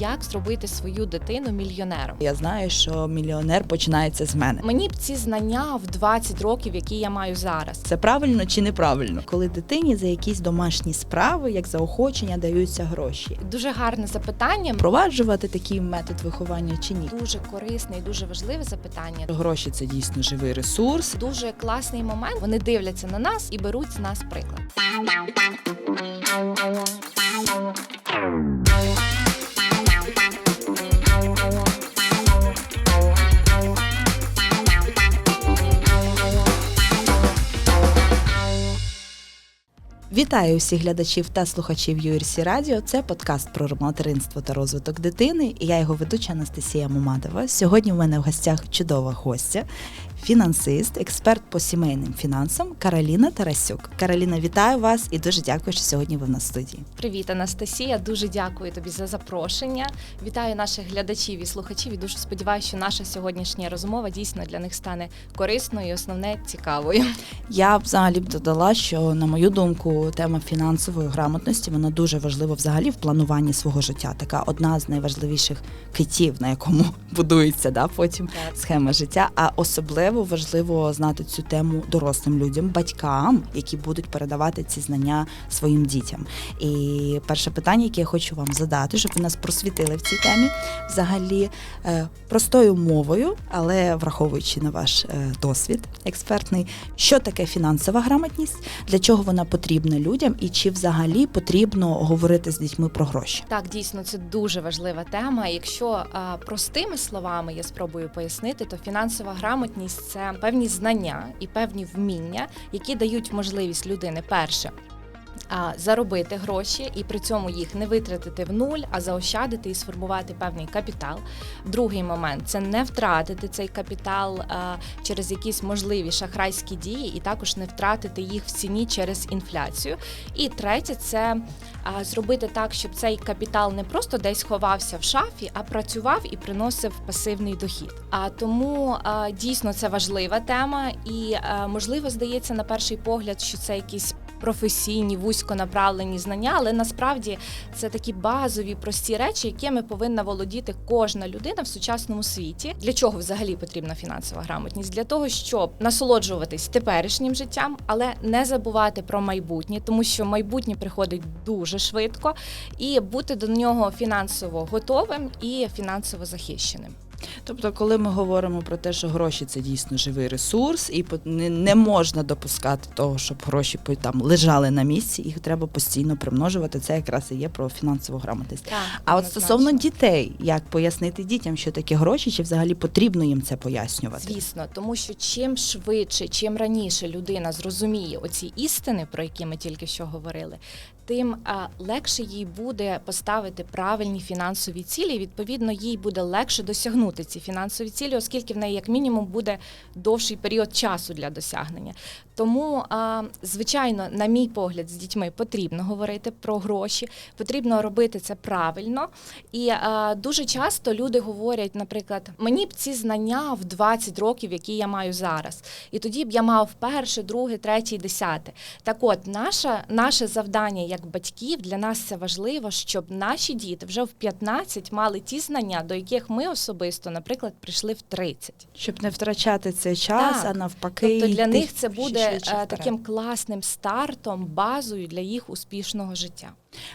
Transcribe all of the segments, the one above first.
Як зробити свою дитину мільйонером? Я знаю, що мільйонер починається з мене. Мені б ці знання в 20 років, які я маю зараз. Це правильно чи неправильно? Коли дитині за якісь домашні справи, як заохочення, даються гроші. Дуже гарне запитання. Впроваджувати такий метод виховання чи ні? Дуже корисне і дуже важливе запитання. Гроші це дійсно живий ресурс. Дуже класний момент. Вони дивляться на нас і беруть з нас приклад. Вітаю усіх глядачів та слухачів URC Радіо. Це подкаст про материнство та розвиток дитини. І я його ведуча Анастасія Мамадова. Сьогодні в мене в гостях чудова гостя, фінансист, експерт по сімейним фінансам Кароліна Тарасюк. Кароліна, вітаю вас і дуже дякую, що сьогодні ви в нас студії. Привіт, Анастасія. Дуже дякую тобі за запрошення. Вітаю наших глядачів і слухачів. І дуже сподіваюся, що наша сьогоднішня розмова дійсно для них стане корисною і основне цікавою. Я взагалі б додала, що на мою думку, тема фінансової грамотності вона дуже важлива взагалі в плануванні свого життя. Така одна з найважливіших китів, на якому будується да, потім Так. схема життя. А особливо важливо знати цю тему дорослим людям, батькам, які будуть передавати ці знання своїм дітям. І перше питання, яке я хочу вам задати, щоб ви нас просвітили в цій темі, взагалі е, простою мовою, але враховуючи на ваш е, досвід експертний, що таке фінансова грамотність, для чого вона потрібна людям, і чи взагалі потрібно говорити з дітьми про гроші? Так, дійсно, це дуже важлива тема. Якщо простими словами я спробую пояснити, то фінансова грамотність це певні знання і певні вміння, які дають можливість людини перше. Заробити гроші і при цьому їх не витратити в нуль, а заощадити і сформувати певний капітал. Другий момент це не втратити цей капітал через якісь можливі шахрайські дії, і також не втратити їх в ціні через інфляцію. І третє це зробити так, щоб цей капітал не просто десь ховався в шафі, а працював і приносив пасивний дохід. А тому дійсно це важлива тема, і можливо здається на перший погляд, що це якісь. Професійні вузьконаправлені знання, але насправді це такі базові прості речі, якими повинна володіти кожна людина в сучасному світі. Для чого взагалі потрібна фінансова грамотність? Для того, щоб насолоджуватись теперішнім життям, але не забувати про майбутнє, тому що майбутнє приходить дуже швидко, і бути до нього фінансово готовим і фінансово захищеним. Тобто, коли ми говоримо про те, що гроші це дійсно живий ресурс, і не, можна допускати того, щоб гроші там лежали на місці, їх треба постійно примножувати. Це якраз і є про фінансову грамотність. Так, А от стосовно дітей, як пояснити дітям, що таке гроші, чи взагалі потрібно їм це пояснювати? Звісно, тому що чим швидше, чим раніше людина зрозуміє оці істини, про які ми тільки що говорили, тим легше їй буде поставити правильні фінансові цілі. Відповідно, їй буде легше досягнути ці фінансові цілі, оскільки в неї як мінімум буде довший період часу для досягнення. Тому, звичайно, на мій погляд, з дітьми потрібно говорити про гроші, потрібно робити це правильно. І дуже часто люди говорять, наприклад, мені б ці знання в 20 років, які я маю зараз, і тоді б я мав перше, друге, третє, десяте. Так от, наше, наше завдання як батьків для нас це важливо, щоб наші діти вже в 15 мали ті знання, до яких ми особисто, наприклад, прийшли в 30. Щоб не втрачати цей час, Так. а навпаки, Тобто для йти них це ще буде е, таким класним стартом, базою для їх успішного життя.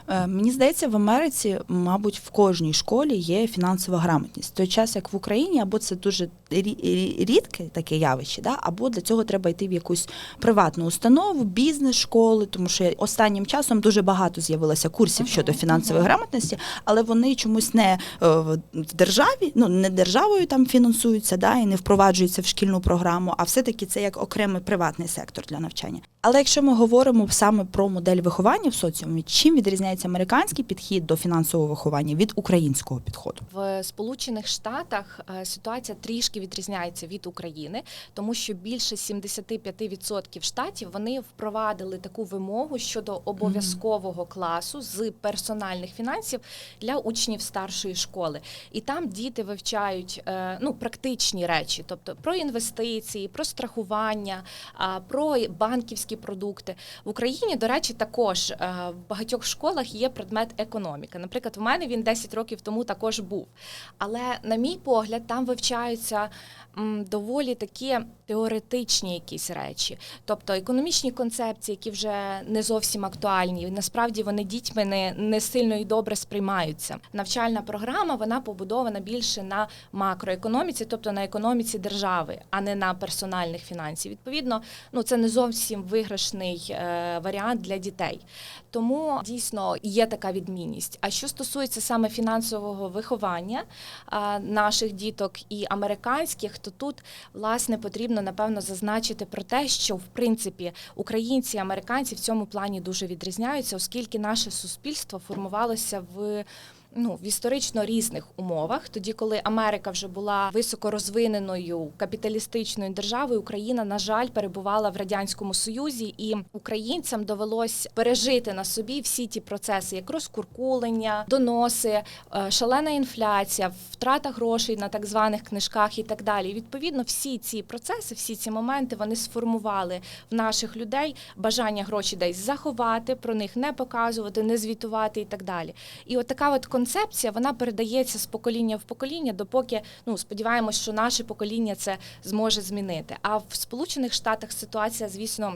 Е, Мені здається, в Америці, мабуть, в кожній школі є фінансова грамотність. В той час, як в Україні, або це дуже рі- рі- рідке таке явище, да? або для цього треба йти в якусь приватну установу, бізнес-школи, тому що останнім часом дуже багато з'явилося курсів щодо фінансової грамотності, але вони чомусь не е, в в державі, ну не державою там фінансуються, да, і не впроваджуються в шкільну програму, а все-таки це як окремий приватний сектор для навчання. Але якщо ми говоримо саме про модель виховання в соціумі, чим відрізняється американський підхід до фінансового виховання від українського підходу? В Сполучених Штатах е, ситуація трішки відрізняється від України, тому що більше 75% штатів вони впровадили таку вимогу щодо обов'язкового класу з персональних фінансів для учнів старшої школи. І там діти вивчають е, ну, практичні речі, тобто про інвестиції, про страхування, про банківські продукти. В Україні, до речі, також е, в багатьох школах. Школах є предмет економіка. Наприклад, в мене він 10 років тому також був. Але, на мій погляд, там вивчаються доволі такі теоретичні якісь речі, тобто економічні концепції, які вже не зовсім актуальні. Насправді вони дітьми не, не сильно і добре сприймаються. Навчальна програма вона побудована більше на макроекономіці, тобто на економіці держави, а не на персональних фінансів. Відповідно, ну це не зовсім виграшний е, варіант для дітей. Тому дійсно є така відмінність. А що стосується саме фінансового виховання наших діток і американських, то тут власне потрібно напевно зазначити про те, що в принципі українці і американці в цьому плані дуже відрізняються, оскільки наше суспільство формувалося в. Ну, в історично різних умовах, тоді, коли Америка вже була високорозвиненою капіталістичною державою, Україна, на жаль, перебувала в радянському союзі, і українцям довелось пережити на собі всі ті процеси, як розкуркулення, доноси, е, шалена інфляція, втрата грошей на так званих книжках і так далі. Відповідно, всі ці процеси, всі ці моменти вони сформували в наших людей бажання гроші десь заховати, про них не показувати, не звітувати і так далі. І от така от концепція вона передається з покоління в покоління, допоки ну сподіваємось, що наше покоління це зможе змінити. А в Сполучених Штатах ситуація, звісно.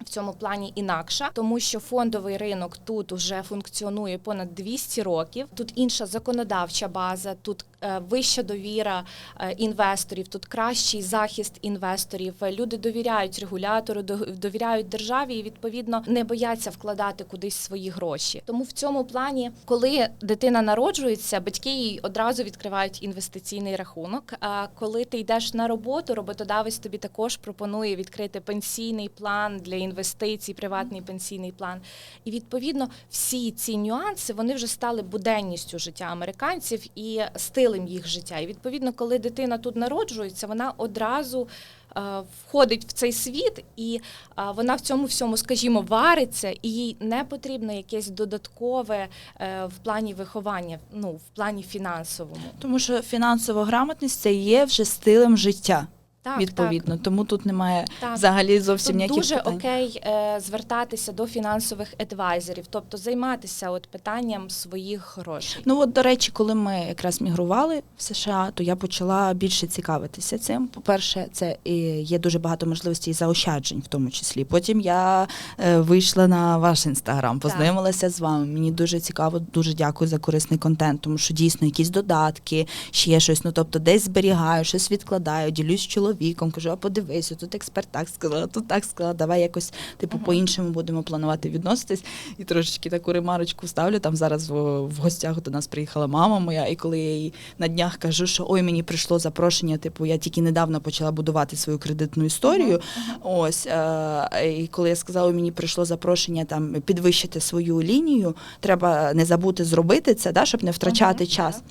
В цьому плані інакша, тому що фондовий ринок тут уже функціонує понад 200 років. Тут інша законодавча база, тут вища довіра е, інвесторів, тут кращий захист інвесторів. Е, Люди довіряють регулятору, довіряють державі і відповідно не бояться вкладати кудись свої гроші. Тому в цьому плані, коли дитина народжується, батьки їй одразу відкривають інвестиційний рахунок. А коли ти йдеш на роботу, роботодавець тобі також пропонує відкрити пенсійний план для інвестицій, приватний пенсійний план. І відповідно всі ці нюанси вони вже стали буденністю життя американців і стилем їх життя. І відповідно, коли дитина тут народжується, вона одразу. е, Входить в цей світ, і е, вона в цьому всьому, скажімо, вариться, і їй не потрібно якесь додаткове е, в плані виховання, ну в плані фінансовому. Тому що фінансова грамотність це є вже стилем життя. Так, відповідно, тому тут немає Так. взагалі зовсім Тут ніяких дуже питань. окей е, звертатися до фінансових адвайзерів, тобто займатися от питанням своїх грошей. Ну от до речі, коли ми якраз мігрували в США, то я почала більше цікавитися цим. По-перше, це і є дуже багато можливостей заощаджень, в тому числі. Потім я е, вийшла на ваш інстаграм, познайомилася з вами. Мені дуже цікаво, дуже дякую за корисний контент, тому що дійсно якісь додатки, ще щось. Ну тобто, десь зберігаю, щось відкладаю, ділюсь з чоловіком, кажу, а подивися, тут експерт так сказала, тут так сказала. Давай якось типу по-іншому будемо планувати відноситись. І трошечки таку ремарочку ставлю. Там зараз в, в гостях до нас приїхала мама моя, і коли я їй на днях кажу, що ой, мені прийшло запрошення, типу, я тільки недавно почала будувати свою кредитну історію. Ось е, і коли я сказала, «Ой, мені прийшло запрошення там підвищити свою лінію, треба не забути зробити це, да, щоб не втрачати час.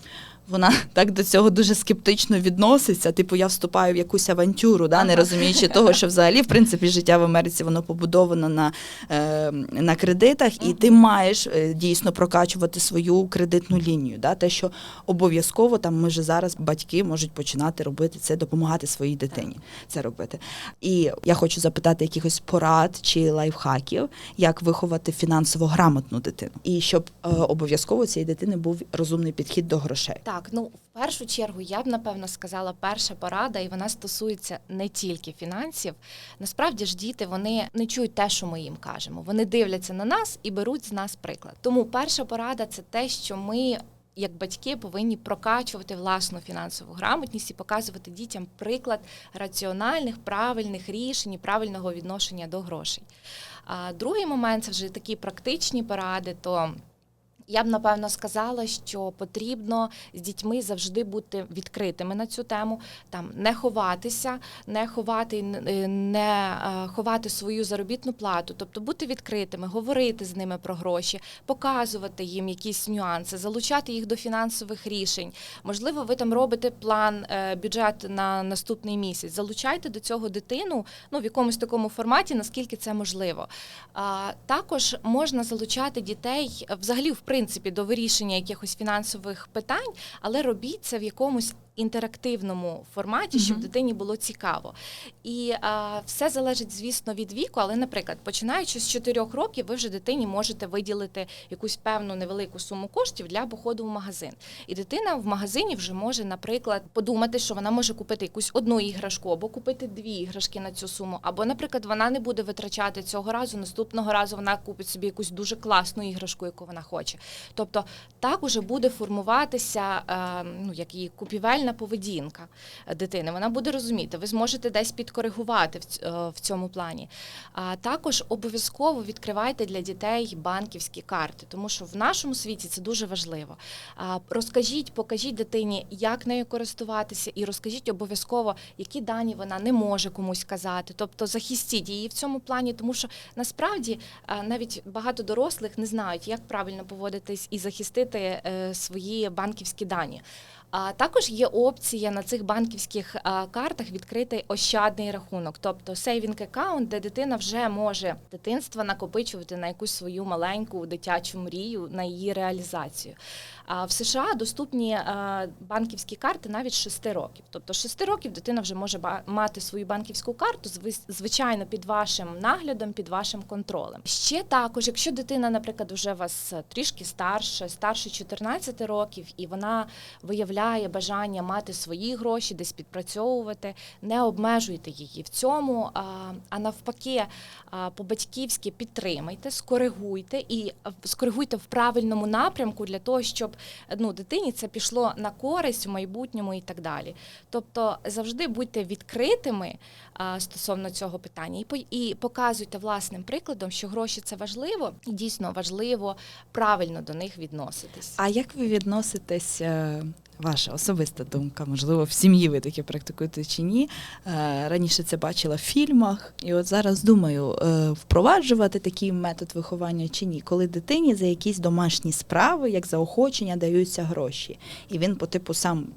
Вона так до цього дуже скептично відноситься. Типу, я вступаю в якусь авантюру, да, не розуміючи того, що взагалі в принципі життя в Америці воно побудовано на, е, на кредитах, і ти маєш е, дійсно прокачувати свою кредитну лінію. Да? Те, що обов'язково там ми вже зараз батьки можуть починати робити це, допомагати своїй дитині це робити. І я хочу запитати якихось порад чи лайфхаків, як виховати фінансово грамотну дитину, і щоб е, обов'язково цієї дитини був розумний підхід до грошей. Так, ну в першу чергу я б напевно сказала перша порада, і вона стосується не тільки фінансів. Насправді ж діти вони не чують те, що ми їм кажемо. Вони дивляться на нас і беруть з нас приклад. Тому перша порада це те, що ми. Як батьки повинні прокачувати власну фінансову грамотність і показувати дітям приклад раціональних, правильних рішень і правильного відношення до грошей. А другий момент це вже такі практичні поради. То я б напевно сказала, що потрібно з дітьми завжди бути відкритими на цю тему, там не ховатися, не ховати, е, не е, ховати свою заробітну плату, тобто бути відкритими, говорити з ними про гроші, показувати їм якісь нюанси, залучати їх до фінансових рішень. Можливо, ви там робите план е, бюджет на наступний місяць. Залучайте до цього дитину ну в якомусь такому форматі, наскільки це можливо. Також можна залучати дітей взагалі, в принципі, до вирішення якихось фінансових питань, але робіть це в якомусь інтерактивному форматі, щоб дитині було цікаво. І а, все залежить, звісно, від віку, але, наприклад, починаючи з 4 років, ви вже дитині можете виділити якусь певну невелику суму коштів для походу в магазин. І дитина в магазині вже може, наприклад, подумати, що вона може купити якусь одну іграшку або купити дві іграшки на цю суму. Або, наприклад, вона не буде витрачати цього разу, наступного разу вона купить собі якусь дуже класну іграшку, яку вона хоче. Тобто так уже буде формуватися е, ну, як її купівельна поведінка дитини. Вона буде розуміти, ви зможете десь підкоригувати е, в цьому плані. А також обов'язково відкривайте для дітей банківські карти, тому що в нашому світі це дуже важливо. Розкажіть, покажіть дитині, як нею користуватися, і розкажіть обов'язково, які дані вона не може комусь казати. Тобто захистіть її в цьому плані, тому що насправді навіть багато дорослих не знають, як правильно поводитись і захистити е, свої банківські дані. А також є опція на цих банківських картах відкрити ощадний рахунок, тобто сейвінг аккаунт, де дитина вже може дитинства накопичувати на якусь свою маленьку дитячу мрію, на її реалізацію. В США доступні банківські карти навіть з 6 років. Тобто з 6 років дитина вже може мати свою банківську карту, зви- звичайно, під вашим наглядом, під вашим контролем. Ще також, якщо дитина, наприклад, вже у вас трішки старша, старше 14 років, і вона виявляє бажання мати свої гроші, десь підпрацьовувати, не обмежуйте її в цьому, а навпаки, по-батьківськи підтримайте, скоригуйте і скоригуйте в правильному напрямку для того, щоб ну, дитині це пішло на користь в майбутньому і так далі. Тобто завжди будьте відкритими а, стосовно цього питання і, і показуйте власним прикладом, що гроші це важливо, і дійсно важливо правильно до них відноситись. А як ви відноситесь? Ваша особиста думка, можливо, в сім'ї ви таке практикуєте чи ні. Е, Раніше це бачила в фільмах, і от зараз думаю, е, впроваджувати такий метод виховання чи ні, коли дитині за якісь домашні справи, як заохочення, даються гроші. І він по типу сам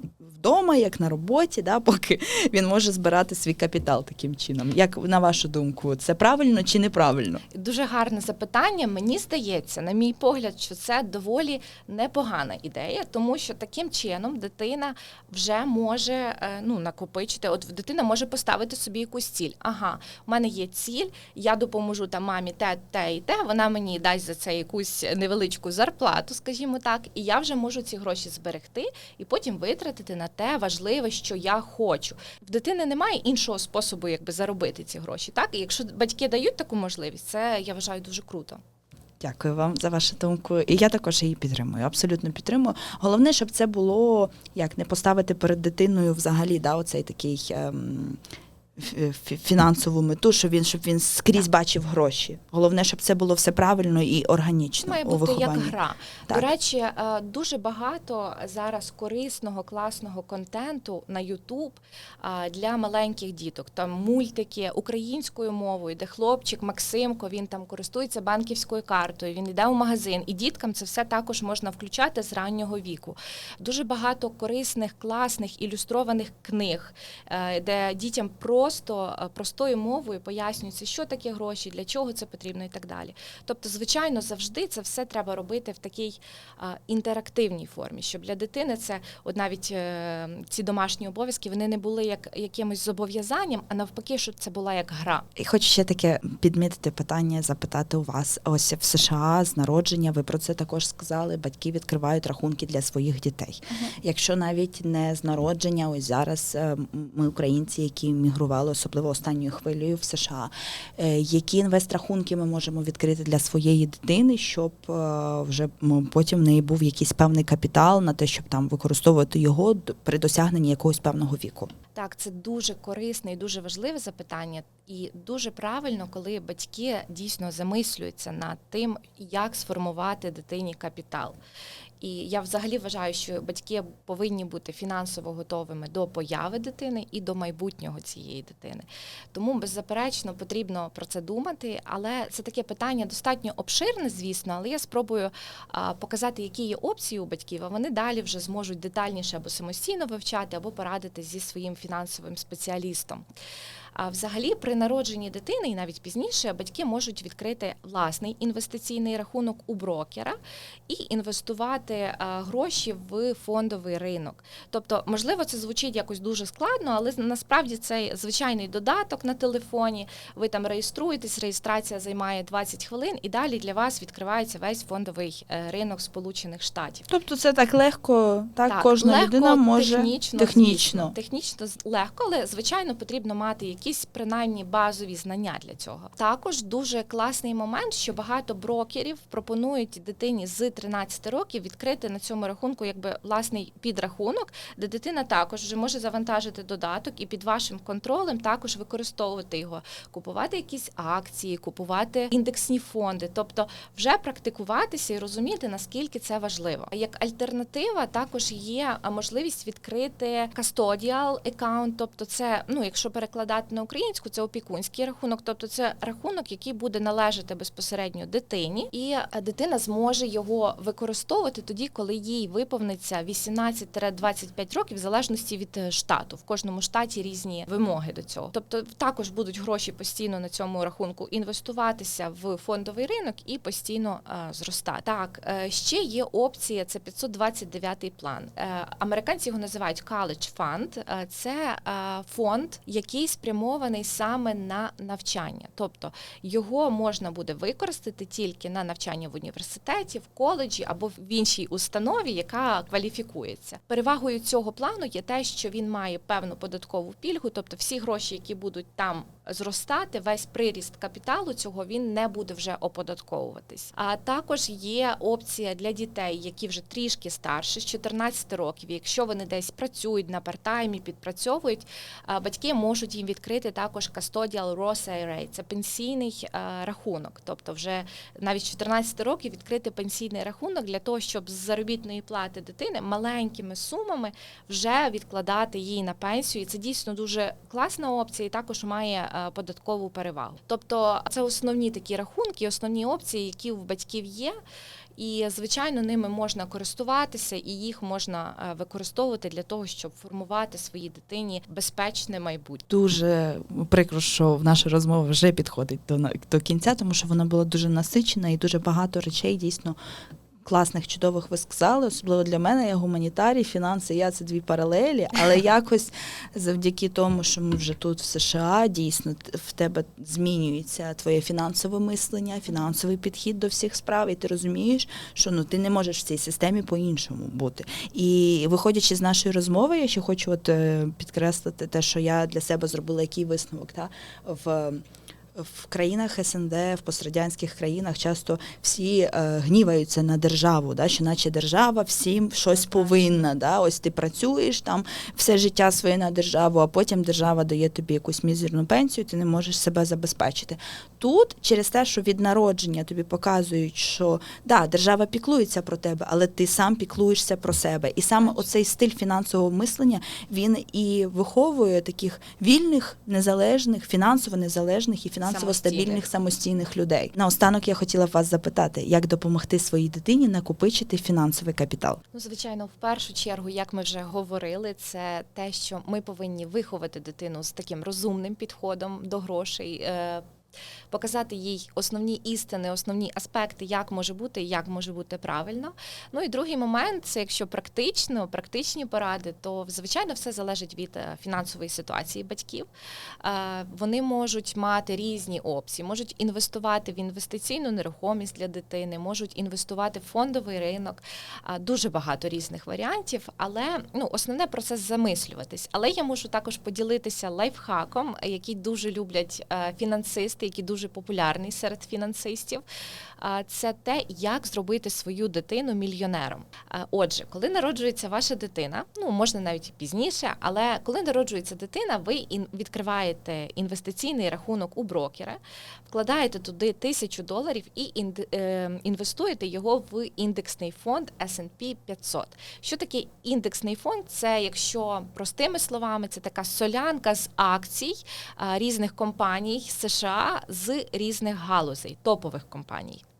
вдома, як на роботі, да, поки він може збирати свій капітал таким чином. Як на вашу думку, це правильно чи неправильно? Дуже гарне запитання. Мені здається, на мій погляд, що це доволі непогана ідея, тому що таким чином дитина вже може е, ну, накопичити. От дитина може поставити собі якусь ціль. Ага, у мене є ціль, я допоможу там мамі те, те і те. Вона мені дасть за це якусь невеличку зарплату, скажімо так, і я вже можу ці гроші зберегти і потім витратити на те важливе, що я хочу. В дитини немає іншого способу, якби заробити ці гроші. Так, і якщо батьки дають таку можливість, це я вважаю дуже круто. Дякую вам за вашу думку. І я також її підтримую. Абсолютно підтримую. Головне, щоб це було як не поставити перед дитиною взагалі, да, оцей такий. Ем... фі- Фінансову мету, щоб він щоб він скрізь бачив гроші. Головне, щоб це було все правильно і органічно має у бути як гра. Так. До речі, е, дуже багато зараз корисного, класного контенту на YouTube е, для маленьких діток. Там мультики українською мовою, де хлопчик Максимко він там користується банківською картою. Він йде у магазин, і діткам це все також можна включати з раннього віку. Дуже багато корисних, класних ілюстрованих книг, е, де дітям просто е, простою мовою пояснюється, що таке гроші, для чого це потрібно і так далі. Тобто, звичайно, завжди це все треба робити в такій а, інтерактивній формі, щоб для дитини це от навіть е, ці домашні обов'язки вони не були як якимось зобов'язанням, а навпаки, щоб це була як гра. І хочу ще таке підмітити питання, запитати у вас. Ось в США з народження, ви про це також сказали. Батьки відкривають рахунки для своїх дітей. Якщо навіть не з народження, ось зараз е, ми українці, які мігрували, особливо останньою хвилею в США, е, які інвестрахунки ми можемо відкрити для своєї дитини, щоб е, вже потім в неї був якийсь певний капітал на те, щоб там використовувати його при досягненні якогось певного віку. Так, це дуже корисне і дуже важливе запитання, і дуже правильно, коли батьки дійсно замислюються над тим, як сформувати дитині капітал. І я взагалі вважаю, що батьки повинні бути фінансово готовими до появи дитини і до майбутнього цієї дитини. Тому, беззаперечно, потрібно про це думати. Але це таке питання достатньо обширне, звісно, але я спробую показати, які є опції у батьків, а вони далі вже зможуть детальніше або самостійно вивчати, або порадити зі своїм фінансовим спеціалістом. А взагалі, при народженні дитини і навіть пізніше батьки можуть відкрити власний інвестиційний рахунок у брокера і інвестувати е, гроші в фондовий ринок. Тобто, можливо, це звучить якось дуже складно, але насправді це звичайний додаток на телефоні. Ви там реєструєтесь, реєстрація займає 20 хвилин, і далі для вас відкривається весь фондовий е, ринок Сполучених Штатів. Тобто це так легко, так, Так, кожна легко, людина може технічно, технічно. технічно легко, але звичайно потрібно мати якісь принаймні базові знання для цього. Також дуже класний момент, що багато брокерів пропонують дитині з 13 років відкрити на цьому рахунку якби власний підрахунок, де дитина також вже може завантажити додаток і під вашим контролем також використовувати його, купувати якісь акції, купувати індексні фонди, тобто вже практикуватися і розуміти наскільки це важливо. Як альтернатива також є можливість відкрити custodial account, тобто це, ну якщо перекладати на українську, це опікунський рахунок, тобто це рахунок, який буде належати безпосередньо дитині, і дитина зможе його використовувати тоді, коли їй виповниться 18-25 років, в залежності від е, штату. В кожному штаті різні вимоги до цього. Тобто також будуть гроші постійно на цьому рахунку інвестуватися в фондовий ринок і постійно е, зростати. Так, е, ще є опція, це 529 план. Е, американці його називають College Fund. Е, це е, фонд, який спрямований саме на навчання. Тобто його можна буде використати тільки на навчання в університеті, в коледжі або в іншій установі, яка кваліфікується. Перевагою цього плану є те, що він має певну податкову пільгу, тобто всі гроші, які будуть там зростати, весь приріст капіталу цього він не буде вже оподатковуватись. А також є опція для дітей, які вже трішки старше, з 14 років. Якщо вони десь працюють на партаймі, підпрацьовують, батьки можуть їм відкрити також Custodial Roth IRA. Це пенсійний рахунок. Тобто, вже навіть з 14 років відкрити пенсійний рахунок для того, щоб з заробітної плати дитини маленькими сумами вже відкладати її на пенсію. І це дійсно дуже класна опція, і також має е, податкову перевагу. Тобто, це основні такі рахунки, основні опції, які в батьків є. І звичайно, ними можна користуватися, і їх можна е, використовувати для того, щоб формувати своїй дитині безпечне майбутнє. Дуже прикро, що наша розмова вже підходить до, до кінця, тому що вона була дуже насичена і дуже багато речей дійсно. Класних, чудових ви сказали, особливо для мене, я гуманітарій, фінанси, я це дві паралелі, але якось завдяки тому, що ми вже тут в США, дійсно в тебе змінюється твоє фінансове мислення, фінансовий підхід до всіх справ, і ти розумієш, що ну ти не можеш в цій системі по-іншому бути. І виходячи з нашої розмови, я ще хочу от е, підкреслити те, що я для себе зробила який висновок та в. В країнах СНД, в пострадянських країнах часто всі е, гніваються на державу, да, що наче держава всім щось повинна. Да, ось ти працюєш там все життя своє на державу, а потім держава дає тобі якусь мізерну пенсію, ти не можеш себе забезпечити. Тут через те, що від народження тобі показують, що да, держава піклується про тебе, але ти сам піклуєшся про себе. І саме оцей стиль фінансового мислення він і виховує таких вільних, незалежних, фінансово незалежних і фінансово Самостійних. стабільних самостійних людей. Наостанок я хотіла б вас запитати, як допомогти своїй дитині накопичити фінансовий капітал. Ну, звичайно, в першу чергу, як ми вже говорили, це те, що ми повинні виховати дитину з таким розумним підходом до грошей. Показати їй основні істини, основні аспекти, як може бути і як може бути правильно. Ну і другий момент це якщо практично, практичні поради, то звичайно все залежить від е, фінансової ситуації батьків. Е, Вони можуть мати різні опції, можуть інвестувати в інвестиційну нерухомість для дитини, можуть інвестувати в фондовий ринок. Дуже багато різних варіантів, але ну основне про це замислюватись. Але я можу також поділитися лайфхаком, який дуже люблять е, фінансисти, який дуже популярний серед фінансистів. Це те, як зробити свою дитину мільйонером. Отже, коли народжується ваша дитина, ну можна навіть і пізніше, але коли народжується дитина, ви відкриваєте інвестиційний рахунок у брокера, вкладаєте туди тисячу доларів і е, інвестуєте його в індексний фонд S&P 500. Що таке індексний фонд? Це, якщо простими словами, це така солянка з акцій різних компаній США з різних галузей, топових компаній.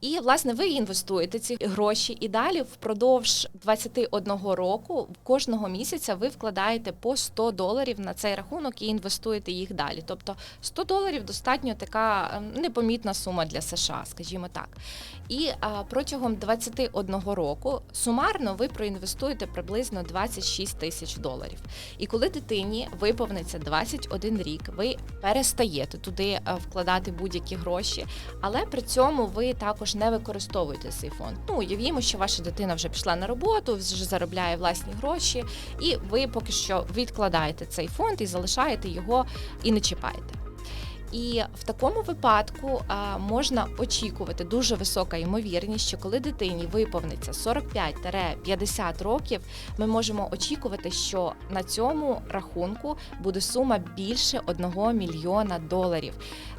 І власне ви інвестуєте ці гроші, і далі впродовж 21 року кожного місяця ви вкладаєте по 100 доларів на цей рахунок і інвестуєте їх далі. Тобто 100 доларів достатньо така ем, непомітна сума для США, скажімо так. І протягом 21 року сумарно ви проінвестуєте приблизно 26 тисяч доларів. І коли дитині виповниться 21 рік, ви перестаєте туди вкладати будь-які гроші, але при цьому ви також не використовуєте цей фонд. Ну, уявімо, що ваша дитина вже пішла на роботу, вже заробляє власні гроші, і ви поки що відкладаєте цей фонд і залишаєте його і не чіпаєте. І в такому випадку а, можна очікувати дуже висока ймовірність, що коли дитині виповниться 45-50 років, ми можемо очікувати, що на цьому рахунку буде сума більше 1 мільйона доларів.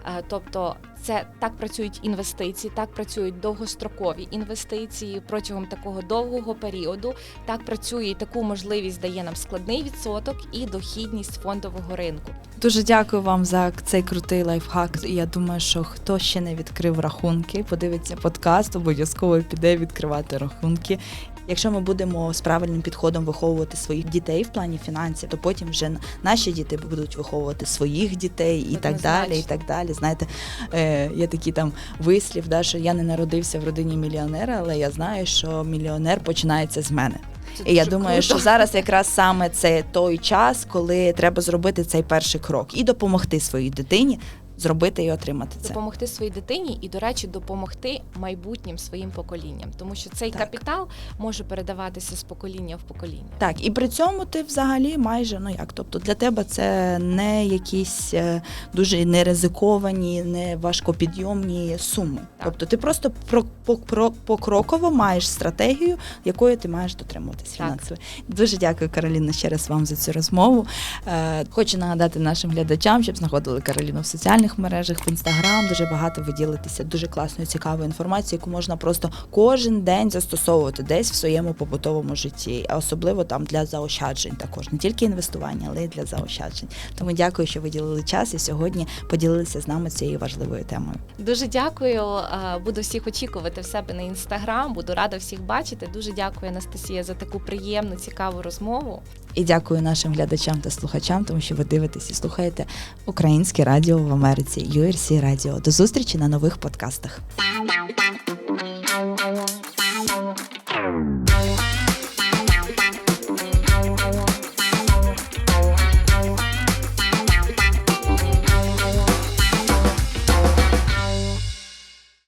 Е, Тобто, це так працюють інвестиції, так працюють довгострокові інвестиції протягом такого довгого періоду. Так працює і таку можливість дає нам складний відсоток і дохідність фондового ринку. Дуже дякую вам за цей крутий лайфхак. Я думаю, що хто ще не відкрив рахунки, подивиться подкаст, обов'язково піде відкривати рахунки. Якщо ми будемо з правильним підходом виховувати своїх дітей в плані фінансів, то потім вже наші діти будуть виховувати своїх дітей і так далі. І так далі. Знаєте, е, є такий там вислів, да, що я не народився в родині мільйонера, але я знаю, що мільйонер починається з мене. І я думаю, круто. що зараз якраз саме це той час, коли треба зробити цей перший крок і допомогти своїй дитині зробити і отримати це. допомогти своїй дитині і, до речі, допомогти майбутнім своїм поколінням, тому що цей Так. капітал може передаватися з покоління в покоління. Так, і при цьому ти взагалі майже ну як, тобто для тебе це не якісь е, дуже не ризиковані, не важкопідйомні суми. Тобто ти просто про, по, про, покроково маєш стратегію, якою ти маєш дотримуватись фінансово. Дуже дякую, Кароліна, ще раз вам за цю розмову. Е, хочу нагадати нашим глядачам, щоб знаходили Кароліну в соціальних мережах, в інстаграм. Дуже багато ви ділитеся дуже класною, цікавою інформацією, яку можна просто кожен день застосовувати десь в своєму побутовому житті, а особливо там для заощаджень також, не тільки інвестування, але й для заощаджень. Тому дякую, що ви ділили час і сьогодні поділилися з нами цією важливою темою. Дуже дякую. е, Буду всіх очікувати в себе на інстаграм. Буду рада всіх бачити. Дуже дякую, Анастасія, за таку приємну, цікаву розмову. І дякую нашим глядачам та слухачам, тому що ви дивитесь і слухаєте Українське Радіо в Америці URC Радіо. До зустрічі на нових подкастах.